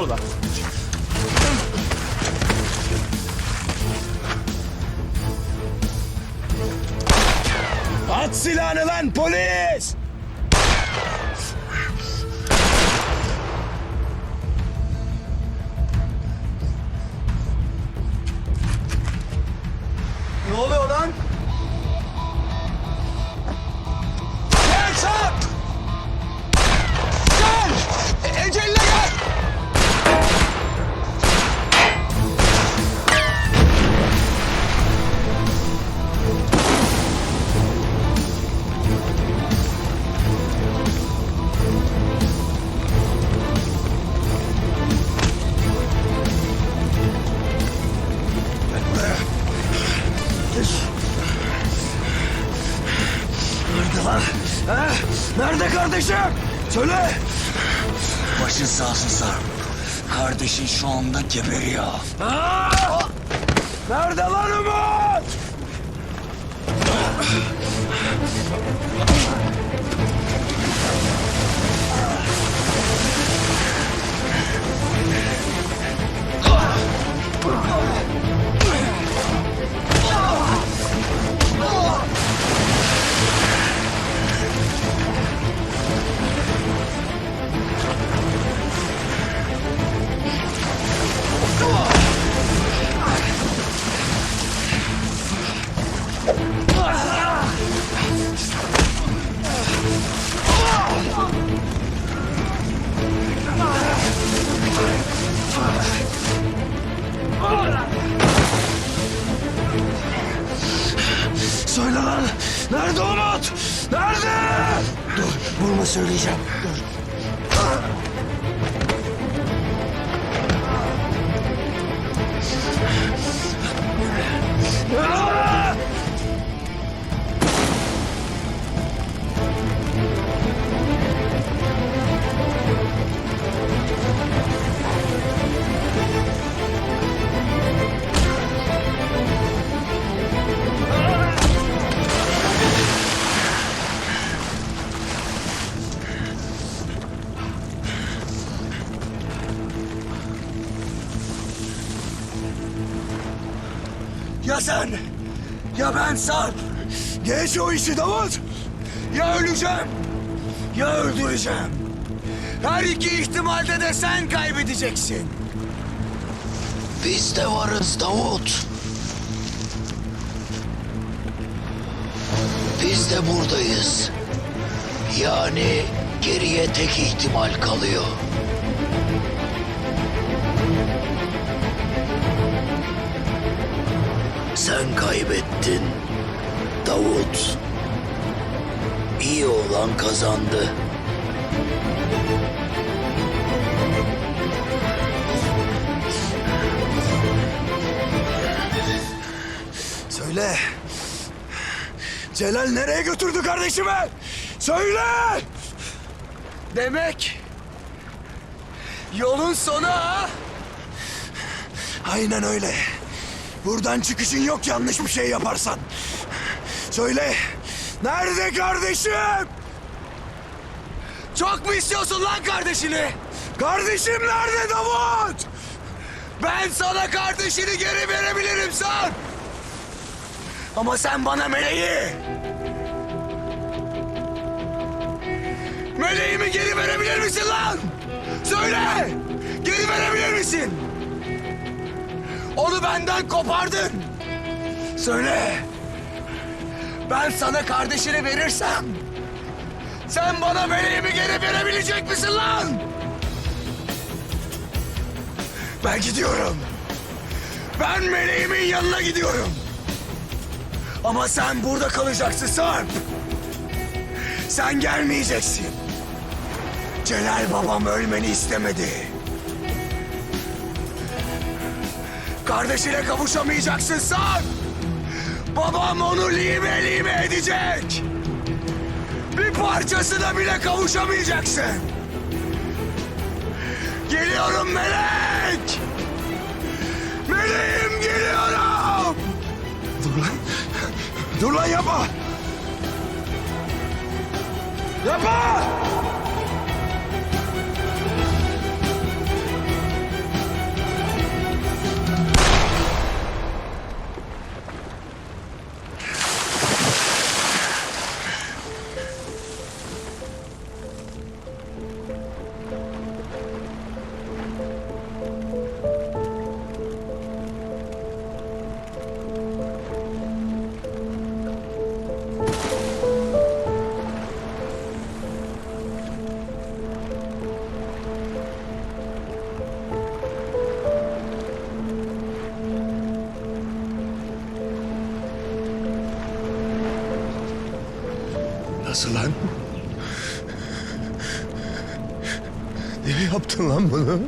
orada? At silahını lan polis! Kardeşim? Söyle! Başın sağ olsun Sarp. Kardeşin şu anda geberiyor. Ha? Nerede lan Umut? Umut? Nerede? Dur, vurma söyleyeceğim. Dur. Ah! Ya sen, ya ben Sarp. Geç o işi Davut! Ya öleceğim, ya öldüreceğim. Her iki ihtimalde de sen kaybedeceksin. Biz de varız Davut. Biz de buradayız. Yani geriye tek ihtimal kalıyor. Sen kaybettin Davut. İyi olan kazandı. Söyle! Celal nereye götürdü kardeşimi? Söyle! Demek yolun sonu ha? Aynen öyle. Buradan çıkışın yok yanlış bir şey yaparsan. Söyle! Nerede kardeşim? Çok mu istiyorsun lan kardeşini? Kardeşim nerede Davut? Ben sana kardeşini geri verebilirim sen. Ama sen bana meleği... Meleğimi geri verebilir misin lan? Söyle! Geri verebilir misin? Benden kopardın. Söyle. Ben sana kardeşini verirsem... Sen bana meleğimi geri verebilecek misin lan? Ben gidiyorum. Ben meleğimin yanına gidiyorum. Ama sen burada kalacaksın Sarp. Sen gelmeyeceksin. Celal babam ölmeni istemedi. Kardeşine kavuşamayacaksın Sarp. Babam onu lime lime edecek. Bir parçasına bile kavuşamayacaksın. Geliyorum melek. Meleğim geliyorum. Dur lan. Dur lan yapma! Yapma! Nasıl lan? Niye yaptın lan bunu?